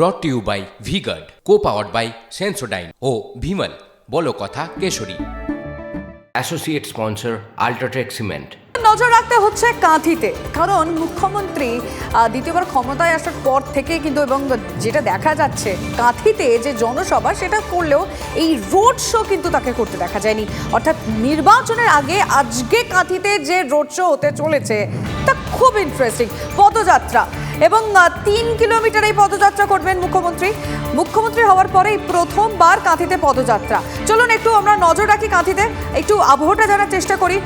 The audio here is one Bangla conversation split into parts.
Brought to you by V Guard co powered by Sensodyne ও ভিমল বলো কথা কেশরী। অ্যাসোসিয়েট স্পন্সর আল্ট্রাটেক সিমেন্ট নজর রাখতে হচ্ছে কাঁথিতে। কারণ মুখ্যমন্ত্রী দ্বিতীয়বার ক্ষমতায় আসার পর থেকে কিন্তু এবং যেটা দেখা যাচ্ছে কাঁথিতে যে জনসভা সেটা করলেও এই রোড শো কিন্তু তাকে করতে দেখা যায়নি। অর্থাৎ নির্বাচনের আগে আজকে কাঁথিতে যে রোড শো হতে চলেছে তা খুব ইন্টারেস্টিং পদযাত্রা। এবং তিন কিলোমিটার এই পদযাত্রা করবেন মুখ্যমন্ত্রী। মুখ্যমন্ত্রী হওয়ার পরেই প্রথমবার কাঁথিতে পদযাত্রা। চলুন একটু আমরা নজর রাখি কাঁথিতে। একটু আবহটা জানার চেষ্টা করি।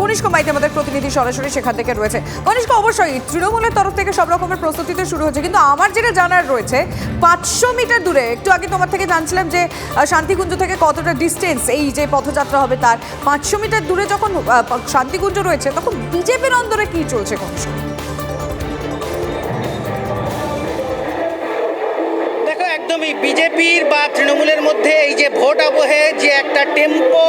কনিষ্ক মাইতে আমাদের প্রতিনিধি সরাসরি সেখান থেকে রয়েছে। কনিষ্ক, অবশ্যই তৃণমূলের তরফ থেকে সব রকমের প্রস্তুতি তো শুরু হচ্ছে। কিন্তু আমার যেটা জানার রয়েছে, পাঁচশো মিটার দূরে, একটু আগে তোমার থেকে জানছিলাম যে শান্তিকুঞ্জ থেকে কতটা ডিস্টেন্স এই যে পথযাত্রা হবে তার, পাঁচশো মিটার দূরে যখন শান্তিকুঞ্জ রয়েছে, তখন বিজেপির অন্দরে কি চলছে কনিষ্ক? একদমই বিজেপির বা তৃণমূলের মধ্যে এই যে ভোট আবহে যে একটা টেম্পো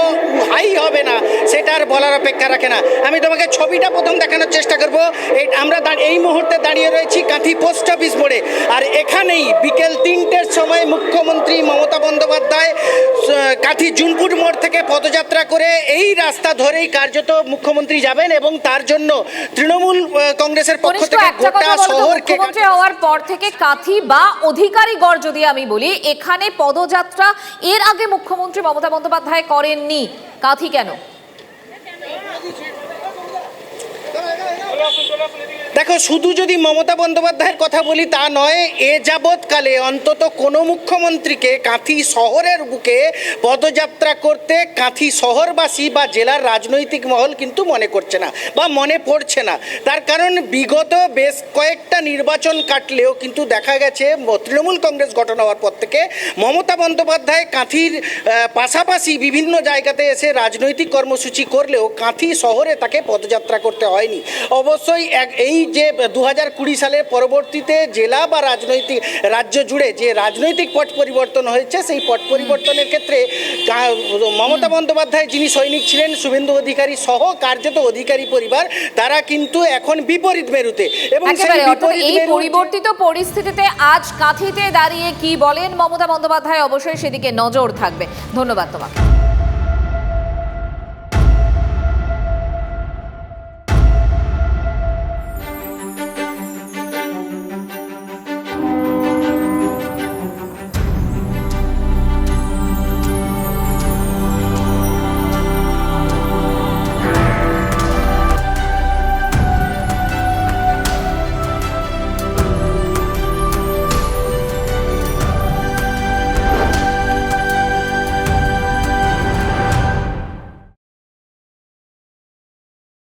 সেটার বলার অপেক্ষা রাখে না। আমি তোমাকে ছবিটা প্রথম দেখানোর চেষ্টা করব। এই আমরা এই মুহূর্তে দাঁড়িয়ে রয়েছি কাঁথি পোস্ট অফিস মোড়ে আর এখানেই বিকেল তিনটের সময় মুখ্যমন্ত্রী মমতা বন্দ্যোপাধ্যায় কাঁথি জুনপুর মোড় থেকে পদযাত্রা করে এই রাস্তা ধরেই কার্যত মুখ্যমন্ত্রী যাবেন এবং তার জন্য তৃণমূল কংগ্রেসের পক্ষ থেকে গোটা শহরকে হওয়ার পর থেকে কাঁথি বা অধিকারীগড় যদি আমি বলি এখানে পদযাত্রা এর আগে মুখ্যমন্ত্রী মমতা বন্দ্যোপাধ্যায় করেননি। কাঁথি কেন? ¡Golazo, golazo! ¡Le দেখো, শুধু যদি মমতা বন্দ্যোপাধ্যায়ের কথা বলি তা নয়, এ যাবৎকালে অন্তত কোনো মুখ্যমন্ত্রীকে কাঁথি শহরের বুকে পদযাত্রা করতে কাঁথি শহরবাসী বা জেলার রাজনৈতিক মহল কিন্তু মনে করছে না বা মনে পড়ছে না। তার কারণ বিগত বেশ কয়েকটা নির্বাচন কাটলেও কিন্তু দেখা গেছে, তৃণমূল কংগ্রেস গঠন হওয়ার পর থেকে মমতা বন্দ্যোপাধ্যায় কাঁথির পাশাপাশি বিভিন্ন জায়গাতে এসে রাজনৈতিক কর্মসূচি করলেও কাঁথি শহরে তাকে পদযাত্রা করতে হয়নি। অবশ্যই এক, এই যে দু হাজার কুড়ি সালের পরবর্তীতে জেলা বা রাজনৈতিক রাজ্য জুড়ে যে রাজনৈতিক পট পরিবর্তন হয়েছে সেই পট পরিবর্তনের ক্ষেত্রে মমতা বন্দ্যোপাধ্যায় যিনি সৈনিক ছিলেন শুভেন্দু অধিকারী সহ কার্যত অধিকারী পরিবার তারা কিন্তু এখন বিপরীত মেরুতে এবং এই পরিবর্তিত পরিস্থিতিতে আজ কাঁথিতে দাঁড়িয়ে কি বলেন মমতা বন্দ্যোপাধ্যায়? অবশ্যই সেদিকে নজর থাকবে। ধন্যবাদ তোমাকে।